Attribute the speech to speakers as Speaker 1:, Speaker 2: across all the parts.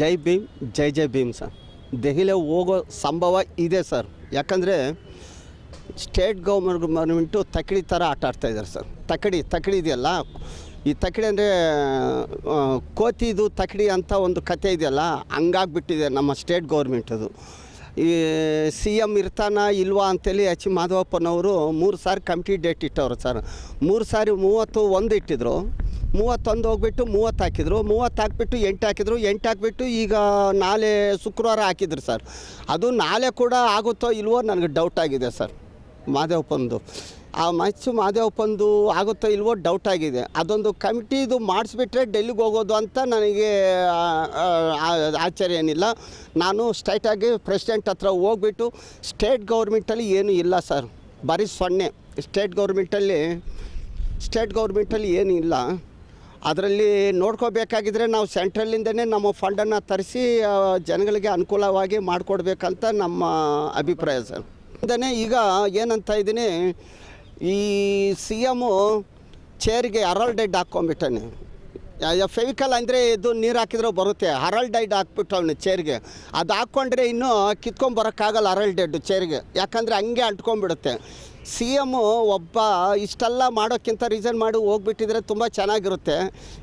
Speaker 1: ಜೈ ಭೀಮ್, ಜೈ ಜೈ ಭೀಮ್ ಸರ್. ದೆಹಲಿ ಹೋಗೋ ಸಂಭವ ಇದೆ ಸರ್. ಯಾಕಂದರೆ ಸ್ಟೇಟ್ ಗೌರ್ಮೆಂಟು ತಕಡಿ ಥರ ಆಟ ಆಡ್ತಾಯಿದ್ದಾರೆ ಸರ್. ತಕಡಿ ತಕಡಿ ಇದೆಯಲ್ಲ? ಈ ತಕಡಿ ಅಂದರೆ ಕೋತಿದು ತಕಡಿ ಅಂತ ಒಂದು ಕತೆ ಇದೆಯಲ್ಲ, ಹಂಗಾಗ್ಬಿಟ್ಟಿದೆ ನಮ್ಮ ಸ್ಟೇಟ್ ಗೌರ್ಮೆಂಟದು. ಈ ಸಿ ಎಂ ಇರ್ತಾನ ಇಲ್ವಾ ಅಂತೇಳಿ ಎಚ್ ಮಾಧವಪ್ಪನವರು ಮೂರು ಸಾರಿ ಕಮಿಟಿ ಡೇಟ್ ಇಟ್ಟವ್ರು ಸರ್. ಮೂರು ಸಾರಿ ಮೂವತ್ತು ಒಂದು ಇಟ್ಟಿದ್ರು. ಮೂವತ್ತೊಂದು ಹೋಗ್ಬಿಟ್ಟು ಮೂವತ್ತು ಹಾಕಿದರು, ಮೂವತ್ತು ಹಾಕಿಬಿಟ್ಟು ಎಂಟು ಹಾಕಿದರು, ಎಂಟು ಹಾಕಿಬಿಟ್ಟು ಈಗ ನಾಳೆ ಶುಕ್ರವಾರ ಹಾಕಿದ್ರು ಸರ್. ಅದು ನಾಳೆ ಕೂಡ ಆಗುತ್ತೋ ಇಲ್ವೋ ನನಗೆ ಡೌಟ್ ಆಗಿದೆ ಸರ್. ಮಾದೇವಪ್ಪಂದು ಆ ಮಚ್ಚು ಮಾದೇವಪ್ಪಂದು ಆಗುತ್ತೋ ಇಲ್ವೋ ಡೌಟ್ ಆಗಿದೆ. ಅದೊಂದು ಕಮಿಟಿದು ಮಾಡಿಸ್ಬಿಟ್ರೆ ಡೆಲ್ಲಿಗೆ ಹೋಗೋದು ಅಂತ ನನಗೆ ಆಶ್ಚರ್ಯ ಏನಿಲ್ಲ. ನಾನು ಸ್ಟ್ರೈಟಾಗಿ ಪ್ರೆಸಿಡೆಂಟ್ ಹತ್ರ ಹೋಗ್ಬಿಟ್ಟು ಸ್ಟೇಟ್ ಗೌರ್ಮೆಂಟಲ್ಲಿ ಏನೂ ಇಲ್ಲ ಸರ್. ಬರೀ ಸೊನ್ನೆ. ಸ್ಟೇಟ್ ಗೌರ್ಮೆಂಟಲ್ಲಿ ಸ್ಟೇಟ್ ಗೌರ್ಮೆಂಟಲ್ಲಿ ಏನೂ ಇಲ್ಲ. ಅದರಲ್ಲಿ ನೋಡ್ಕೋಬೇಕಾಗಿದ್ರೆ ನಾವು ಸೆಂಟ್ರಲ್ಲಿಂದನೇ ನಮ್ಮ ಫಂಡನ್ನು ತರಿಸಿ ಜನಗಳಿಗೆ ಅನುಕೂಲವಾಗಿ ಮಾಡಿಕೊಡ್ಬೇಕಂತ ನಮ್ಮ ಅಭಿಪ್ರಾಯ ಸರ್. ಇಂದನೇ ಈಗ ಏನಂತ ಇದ್ದೀನಿ, ಈ ಸಿ ಎಮ್ಮು ಚೇರಿಗೆ ಅರಳ್ ಡೈಡ್ ಹಾಕ್ಕೊಂಬಿಟ್ಟಾನೆ ಫೆವಿಕಲ್ ಅಂದರೆ ಇದು ನೀರು ಹಾಕಿದ್ರೆ ಬರುತ್ತೆ ಹರಳ್ ಡೈಡ್ ಹಾಕ್ಬಿಟ್ಟು ಅವನು ಚೇರ್ಗೆ. ಅದು ಹಾಕ್ಕೊಂಡ್ರೆ ಇನ್ನೂ ಕಿತ್ಕೊಂಬರೋಕ್ಕಾಗಲ್ಲ ಹರಳ್ ಡೈಡ್ ಚೇರ್ಗೆ. ಯಾಕಂದರೆ ಹಂಗೆ ಅಂಟ್ಕೊಂಡ್ಬಿಡುತ್ತೆ. ಸಿ ಎಮ್ಮು ಒಬ್ಬ ಇಷ್ಟೆಲ್ಲ ಮಾಡೋಕ್ಕಿಂತ ರೀಸನ್ ಮಾಡಿ ಹೋಗ್ಬಿಟ್ಟಿದ್ರೆ ತುಂಬ ಚೆನ್ನಾಗಿರುತ್ತೆ.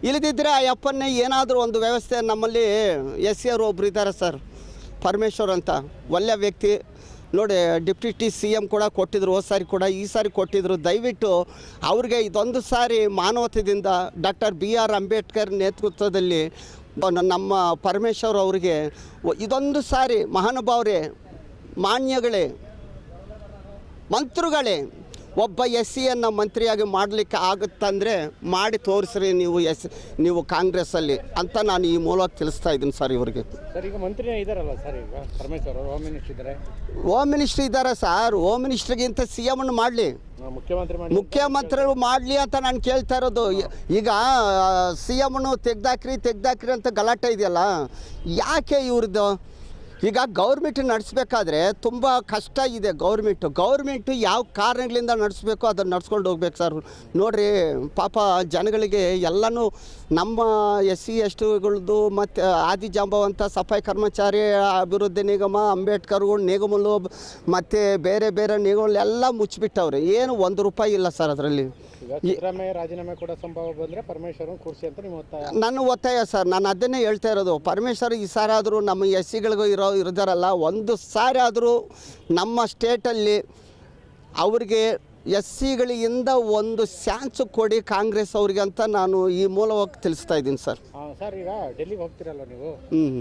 Speaker 1: ಇಲ್ಲದಿದ್ದರೆ ಆ ಅಪ್ಪನ್ನೇ ಏನಾದರೂ ಒಂದು ವ್ಯವಸ್ಥೆ ನಮ್ಮಲ್ಲಿ ಎಸ್ ಸಿ ಅವರು ಒಬ್ರು ಇದ್ದಾರೆ ಸರ್, ಪರಮೇಶ್ವರ್ ಅಂತ. ಒಳ್ಳೆಯ ವ್ಯಕ್ತಿ. ನೋಡಿ, ಡಿಪ್ಯೂಟಿ ಸಿ ಎಂ ಕೂಡ ಕೊಟ್ಟಿದ್ರು ಹೋದ ಸಾರಿ ಕೂಡ ಈ ಸಾರಿ ಕೊಟ್ಟಿದ್ರು. ದಯವಿಟ್ಟು ಅವ್ರಿಗೆ ಇದೊಂದು ಸಾರಿ ಮಾನವತೆಯಿಂದ ಡಾಕ್ಟರ್ ಬಿ ಆರ್ ಅಂಬೇಡ್ಕರ್ ನೇತೃತ್ವದಲ್ಲಿ ನಮ್ಮ ಪರಮೇಶ್ವರ್ ಅವರಿಗೆ, ಇದೊಂದು ಸಾರಿ ಮಹಾನುಭಾವರೇ, ಮಾನ್ಯಗಳೇ ಮಂತ್ರಿಗಳೇ ಒಬ್ಬ ಎಸ್ ಸಿಯನ್ನು ಮಂತ್ರಿಯಾಗಿ ಮಾಡಲಿಕ್ಕೆ ಆಗುತ್ತಂದರೆ ಮಾಡಿ ತೋರಿಸ್ರಿ ನೀವು ಎಸ್ ನೀವು ಕಾಂಗ್ರೆಸ್ಸಲ್ಲಿ ಅಂತ ನಾನು ಈ ಮೂಲಕ ತಿಳಿಸ್ತಾ ಇದ್ದೀನಿ ಸರ್ ಇವ್ರಿಗೆ.
Speaker 2: ಸರ್ ಈಗ ಮಂತ್ರಿನೇ ಇದಾರಲ್ಲ ಸರ್ ಈಗ? ಪರಮೇಶ್ವರ್ ಹೋಮ್ ಮಿನಿಸ್ಟರ್ ಇದ್ದಾರೆ
Speaker 1: ಹೋಮ್ ಮಿನಿಸ್ಟ್ರ್ ಇದ್ದಾರೆ ಸರ್. ಹೋಮ್ ಮಿನಿಸ್ಟ್ರಿಗಿಂತ ಸಿ ಅನ್ನು ಮಾಡಲಿ.
Speaker 2: ಮುಖ್ಯಮಂತ್ರಿ ಮಾಡಿ
Speaker 1: ಮುಖ್ಯಮಂತ್ರಿಗಳು ಮಾಡಲಿ ಅಂತ ನಾನು ಕೇಳ್ತಾ ಇರೋದು. ಈಗ ಸಿ ಎಮ್ನು ತೆಗ್ದಾಕ್ರಿ ತೆಗ್ದಾಕ್ರಿ ಅಂತ ಗಲಾಟೆ ಇದೆಯಲ್ಲ ಯಾಕೆ ಇವ್ರದ್ದು? ಈಗ ಗೌರ್ಮೆಂಟ್ ನಡೆಸ್ಬೇಕಾದ್ರೆ ತುಂಬ ಕಷ್ಟ ಇದೆ ಗೌರ್ಮೆಂಟು ಗೌರ್ಮೆಂಟು ಯಾವ ಕಾರಣಗಳಿಂದ ನಡೆಸ್ಬೇಕು ಅದನ್ನು ನಡ್ಸ್ಕೊಂಡು ಹೋಗ್ಬೇಕು ಸರ್ ನೋಡಿರಿ, ಪಾಪ ಜನಗಳಿಗೆ ಎಲ್ಲನೂ ನಮ್ಮ ಎಸ್ ಸಿ ಎಸ್ ಟಿಗಳದ್ದು ಮತ್ತು ಆದಿಜಾಂಬವಂತ ಸಫಾಯಿ ಕರ್ಮಚಾರಿ ಅಭಿವೃದ್ಧಿ ನಿಗಮ ಅಂಬೇಡ್ಕರ್ಗಳು ನಿಗಮಗಳು ಮತ್ತು ಬೇರೆ ಬೇರೆ ನಿಗಮಗಳೆಲ್ಲ ಮುಚ್ಚಿಬಿಟ್ಟವ್ರೆ ಏನು ಒಂದು ರೂಪಾಯಿ ಇಲ್ಲ ಸರ್ ಅದರಲ್ಲಿ.
Speaker 2: ಸಿದ್ದರಾಮಯ್ಯ ರಾಜೀನಾಮೆ ಕೊಡೋ ಸಂಭವ ಬಂದರೆ ಪರಮೇಶ್ವರ ಕೂರಿಸಿ ಅಂತ ನಿಮ್ಮ ಒತ್ತಾಯ?
Speaker 1: ನನ್ನ ಒತ್ತಾಯ ಸರ್ ನಾನು ಅದನ್ನೇ ಹೇಳ್ತಾ ಇರೋದು. ಪರಮೇಶ್ವರ್ ಈ ಸಾರಿ ಆದರೂ ನಮ್ಮ ಎಸ್ ಸಿಗಳಿಗೂ ಇರೋ ಇರೋದಾರಲ್ಲ ಒಂದು ಸಾರಿ ಆದರೂ ನಮ್ಮ ಸ್ಟೇಟಲ್ಲಿ ಅವ್ರಿಗೆ ಎಸ್ ಸಿಗಳಿಂದ ಒಂದು ಚಾನ್ಸ್ ಕೊಡಿ ಕಾಂಗ್ರೆಸ್ ಅವ್ರಿಗೆ ಅಂತ ನಾನು ಈ ಮೂಲವಾಗಿ ತಿಳಿಸ್ತಾ ಇದ್ದೀನಿ ಸರ್.
Speaker 2: ಸರ್ ಈಗ ಡೆಲ್ಲಿಗೆ ಹೋಗ್ತಿರಲ್ಲ ನೀವು?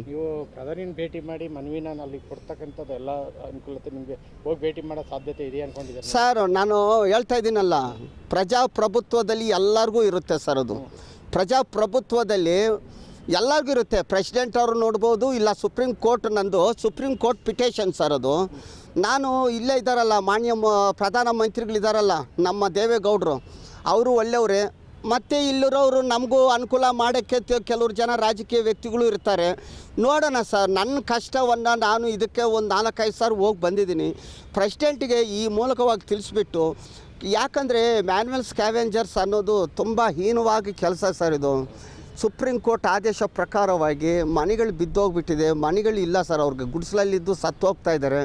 Speaker 2: ನೀವು ಪ್ರಧಾನಿನ ಭೇಟಿ ಮಾಡಿ ಮನವಿನ ಅಲ್ಲಿ ಕೊಡ್ತಕ್ಕಂಥದ್ದು ಎಲ್ಲ ಅನುಕೂಲತೆ ನಿಮಗೆ ಹೋಗಿ ಭೇಟಿ ಮಾಡೋ ಸಾಧ್ಯತೆ ಇದೆ ಅನ್ಕೊಂಡಿದ್ದೀನಿ
Speaker 1: ಸರ್ ನಾನು ಹೇಳ್ತಾ ಇದ್ದೀನಲ್ಲ ಪ್ರಜಾಪ್ರಭುತ್ವದಲ್ಲಿ ಎಲ್ಲರಿಗೂ ಇರುತ್ತೆ ಸರ್ ಅದು. ಪ್ರಜಾಪ್ರಭುತ್ವದಲ್ಲಿ ಎಲ್ಲರಿಗೂ ಇರುತ್ತೆ. ಪ್ರೆಸಿಡೆಂಟ್ ಅವರು ನೋಡ್ಬೋದು, ಇಲ್ಲ ಸುಪ್ರೀಂ ಕೋರ್ಟ್ ನಂದು. ಸುಪ್ರೀಂ ಕೋರ್ಟ್ ಪಿಟೇಷನ್ ಸರ್ ಅದು. ನಾನು ಇಲ್ಲೇ ಇದ್ದಾರಲ್ಲ, ಮಾನ್ಯ ಪ್ರಧಾನಮಂತ್ರಿಗಳಿದ್ದಾರಲ್ಲ ನಮ್ಮ ದೇವೇಗೌಡರು. ಅವರು ಒಳ್ಳೆಯವರೇ. ಮತ್ತು ಇಲ್ಲಿರೋರು ನಮಗೂ ಅನುಕೂಲ ಮಾಡೋಕ್ಕೆ ಕೆಲವರು ಜನ ರಾಜಕೀಯ ವ್ಯಕ್ತಿಗಳು ಇರ್ತಾರೆ. ನೋಡೋಣ ಸರ್ ನನ್ನ ಕಷ್ಟವನ್ನು ನಾನು ಇದಕ್ಕೆ ಒಂದು ನಾಲ್ಕೈದು ಸಾವಿರ ಹೋಗಿ ಬಂದಿದ್ದೀನಿ. ಪ್ರೆಸಿಡೆಂಟಿಗೆ ಈ ಮೂಲಕವಾಗಿ ತಿಳಿಸ್ಬಿಟ್ಟು, ಯಾಕಂದರೆ ಮ್ಯಾನ್ಯಲ್ ಸ್ಕ್ಯಾವೆಂಜರ್ಸ್ ಅನ್ನೋದು ತುಂಬ ಹೀನವಾಗಿ ಕೆಲಸ ಸರ್ ಇದು. ಸುಪ್ರೀಂ ಕೋರ್ಟ್ ಆದೇಶ ಪ್ರಕಾರವಾಗಿ ಮನೆಗಳು ಬಿದ್ದೋಗ್ಬಿಟ್ಟಿದೆ. ಮನೆಗಳು ಇಲ್ಲ ಸರ್ ಅವ್ರಿಗೆ. ಗುಡಿಸಲಲ್ಲಿದ್ದು ಸತ್ತು ಹೋಗ್ತಾ ಇದ್ದಾರೆ.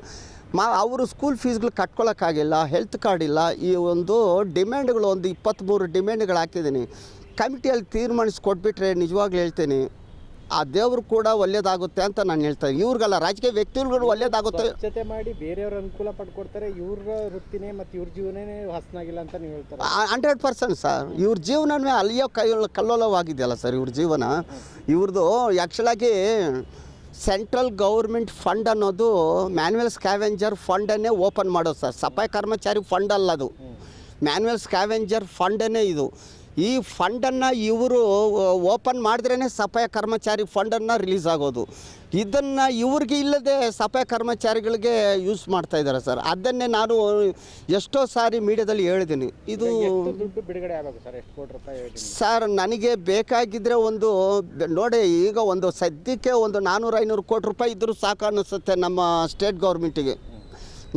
Speaker 1: ಮಾ, ಅವರು ಸ್ಕೂಲ್ ಫೀಸ್ಗಳು ಕಟ್ಕೊಳ್ಳೋಕ್ಕಾಗಿಲ್ಲ ಹೆಲ್ತ್ ಕಾರ್ಡ್ ಇಲ್ಲ. ಈ ಒಂದು ಡಿಮ್ಯಾಂಡ್ಗಳು ಒಂದು ಇಪ್ಪತ್ತ್ಮೂರು ಡಿಮ್ಯಾಂಡ್ಗಳು ಹಾಕಿದ್ದೀನಿ. ಕಮಿಟಿಯಲ್ಲಿ ತೀರ್ಮಾನಿಸಿ ಕೊಟ್ಬಿಟ್ರೆ ನಿಜವಾಗ್ಲೂ ಹೇಳ್ತೀನಿ. ಆ ದೇವರು ಕೂಡ ಒಳ್ಳೇದಾಗುತ್ತೆ ಅಂತ ನಾನು ಹೇಳ್ತಾ ಇವ್ರಿಗೆಲ್ಲ ಇವ್ರಿಗಲ್ಲ ರಾಜಕೀಯ ವ್ಯಕ್ತಿಗಳು ಒಳ್ಳೇದಾಗುತ್ತೆ.
Speaker 2: ಸ್ವಚ್ಛತೆ ಮಾಡಿ ಬೇರೆಯವ್ರ ಅನುಕೂಲ ಪಡ್ಕೊಡ್ತಾರೆ ಇವ್ರ ವೃತ್ತಿನೇ ಮತ್ತು ಇವ್ರ ಜೀವನನೇ ಹಸನಾಗಿಲ್ಲ ಅಂತ ನೀವು ಹೇಳ್ತಾರೆ?
Speaker 1: ಹಂಡ್ರೆಡ್ ಪರ್ಸೆಂಟ್ ಸರ್ ಇವ್ರ ಜೀವನವೇ ಅಲ್ಲಿಯೋ ಕೈ ಕಲ್ಲೋಲವಾಗಿದೆಯಲ್ಲ ಸರ್ ಇವ್ರ ಜೀವನ. ಇವ್ರದ್ದು ಆ್ಯಕ್ಚುಲಾಗಿ ಸೆಂಟ್ರಲ್ ಗೌರ್ಮೆಂಟ್ ಫಂಡ್ ಅನ್ನೋದು ಮ್ಯಾನ್ಯಲ್ ಸ್ಕ್ಯಾವೆಂಜರ್ ಫಂಡನ್ನೇ ಓಪನ್ ಮಾಡೋದು ಸರ್ ಸಫಾಯಿ ಕರ್ಮಚಾರಿ ಫಂಡ್ ಅಲ್ಲ ಅದು. ಮ್ಯಾನ್ಯಲ್ ಸ್ಕ್ಯಾವೆಂಜರ್ ಫಂಡನ್ನೇ ಇದು. ಈ ಫಂಡನ್ನು ಇವರು ಓಪನ್ ಮಾಡಿದ್ರೇ ಸಫಾಯ ಕರ್ಮಚಾರಿ ಫಂಡನ್ನು ರಿಲೀಸ್ ಆಗೋದು. ಇದನ್ನು ಇವ್ರಿಗೆ ಇಲ್ಲದೆ ಸಫಾಯ ಕರ್ಮಚಾರಿಗಳಿಗೆ ಯೂಸ್ ಮಾಡ್ತಾ ಇದ್ದಾರೆ ಸರ್. ಅದನ್ನೇ ನಾನು ಎಷ್ಟೋ ಸಾರಿ ಮೀಡಿಯಾದಲ್ಲಿ ಹೇಳಿದ್ದೀನಿ. ಇದು
Speaker 2: ಬಿಡುಗಡೆ ಸರ್? ಎಷ್ಟು ಕೋಟಿ ರೂಪಾಯಿ ಹೇಳಿ
Speaker 1: ಸರ್ ನನಗೆ ಬೇಕಾಗಿದ್ದರೆ ಒಂದು ನೋಡಿ ಈಗ ಒಂದು ಸದ್ಯಕ್ಕೆ ಒಂದು ನಾನ್ನೂರು ಐನೂರು ಕೋಟಿ ರೂಪಾಯಿ ಇದ್ದರೂ ಸಾಕು ಅನ್ನಿಸುತ್ತೆ ನಮ್ಮ ಸ್ಟೇಟ್ ಗೌರ್ಮೆಂಟಿಗೆ.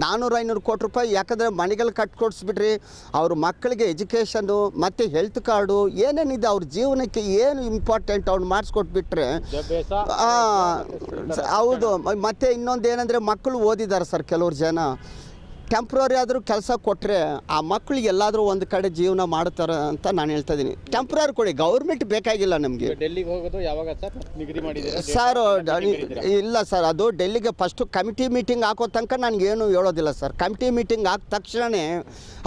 Speaker 1: ನಾನ್ನೂರು ಐನೂರು ಕೋಟಿ ರೂಪಾಯಿ ಯಾಕಂದರೆ ಮನೆಗಳು ಕಟ್ಕೊಡ್ಸ್ಬಿಟ್ರಿ. ಅವ್ರ ಮಕ್ಕಳಿಗೆ ಎಜುಕೇಷನ್ನು ಮತ್ತು ಹೆಲ್ತ್ ಕಾರ್ಡು ಏನೇನಿದೆ ಅವ್ರ ಜೀವನಕ್ಕೆ ಏನು ಇಂಪಾರ್ಟೆಂಟ್ ಅವ್ನು ಮಾಡಿಸ್ಕೊಟ್ಬಿಟ್ರೆ. ಹೌದು. ಮತ್ತೆ ಇನ್ನೊಂದು ಏನಂದರೆ ಮಕ್ಕಳು ಓದಿದ್ದಾರೆ ಸರ್ ಕೆಲವ್ರು ಜನ. ಟೆಂಪ್ರರಿ ಆದರೂ ಕೆಲಸ ಕೊಟ್ಟರೆ ಆ ಮಕ್ಕಳಿಗೆ ಎಲ್ಲಾದರೂ ಒಂದು ಕಡೆ ಜೀವನ ಮಾಡ್ತಾರೆ ಅಂತ ನಾನು ಹೇಳ್ತಾ ಇದ್ದೀನಿ ಟೆಂಪ್ರರಿ ಕೊಡಿ ಗೌರ್ಮೆಂಟ್ ಬೇಕಾಗಿಲ್ಲ ನಮಗೆ.
Speaker 2: ಡೆಲ್ಲಿಗೆ ಹೋಗೋದು ಯಾವಾಗ ಸರ್? ನಿಗದಿ ಮಾಡಿದ್ದೀರಾ?
Speaker 1: ಸರ್? ಇಲ್ಲ ಸರ್ ಅದು ಡೆಲ್ಲಿಗೆ ಫಸ್ಟು ಕಮಿಟಿ ಮೀಟಿಂಗ್ ಹಾಕೋ ತನಕ ನನಗೇನು ಹೇಳೋದಿಲ್ಲ ಸರ್. ಕಮಿಟಿ ಮೀಟಿಂಗ್ ಹಾಕಿದ ತಕ್ಷಣವೇ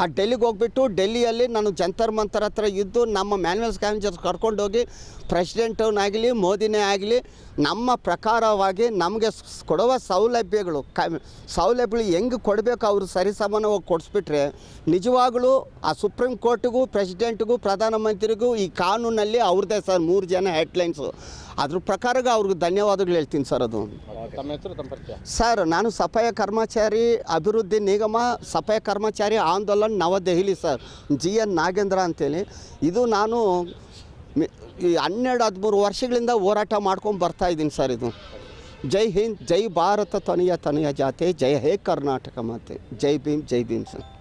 Speaker 1: ಆ ಡೆಲ್ಲಿಗೆ ಹೋಗ್ಬಿಟ್ಟು ಡೆಲ್ಲಿಯಲ್ಲಿ ನಾನು ಜಂತರ್ ಮಂತರ್ ಹತ್ರ ಇದ್ದು ನಮ್ಮ ಮ್ಯಾನ್ಯಲ್ ಸ್ಕ್ಯಾನ್ಜರ್ಸ್ ಕರ್ಕೊಂಡೋಗಿ ಪ್ರೆಸಿಡೆಂಟನಾಗಲಿ ಮೋದಿನೇ ಆಗಲಿ ನಮ್ಮ ಪ್ರಕಾರವಾಗಿ ನಮಗೆ ಕೊಡುವ ಸೌಲಭ್ಯಗಳು ಕ ಸೌಲಭ್ಯಗಳು ಹೆಂಗೆ ಕೊಡಬೇಕು ಅವರು ಸರಿಸಮಾನವಾಗಿ ಕೊಡಿಸ್ಬಿಟ್ರೆ ನಿಜವಾಗಲೂ ಆ ಸುಪ್ರೀಂ ಕೋರ್ಟಿಗೂ ಪ್ರೆಸಿಡೆಂಟ್ಗೂ ಪ್ರಧಾನಮಂತ್ರಿಗೂ ಈ ಕಾನೂನಲ್ಲಿ ಅವ್ರದ್ದೇ ಸರ್ ಮೂರು ಜನ ಹೆಡ್ಲೈನ್ಸು ಅದ್ರ ಪ್ರಕಾರ ಅವ್ರಿಗೆ ಧನ್ಯವಾದಗಳು ಹೇಳ್ತೀನಿ ಸರ್ ಅದು. ಸರ್ ನಾನು ಸಫಾಯ ಕರ್ಮಚಾರಿ ಅಭಿವೃದ್ಧಿ ನಿಗಮ Safai Karmachari Andolan Navadehali sir G N Nagendra ಅಂತೇಳಿ. ಇದು ನಾನು ಈ ಹನ್ನೆರಡು ಹದಿಮೂರು ವರ್ಷಗಳಿಂದ ಹೋರಾಟ ಮಾಡ್ಕೊಂಡು ಬರ್ತಾ ಇದ್ದೀನಿ ಸರ್ ಇದು. ಜೈ ಹಿಂದ್, ಜೈ ಭಾರತ ತನಿಯ ತನಿಯ ಜಾತೆ, ಜೈ ಹೇ ಕರ್ನಾಟಕ ಮಾತೆ, ಜೈ ಭೀಮ್ ಜೈ ಭೀಮ್ ಸರ್.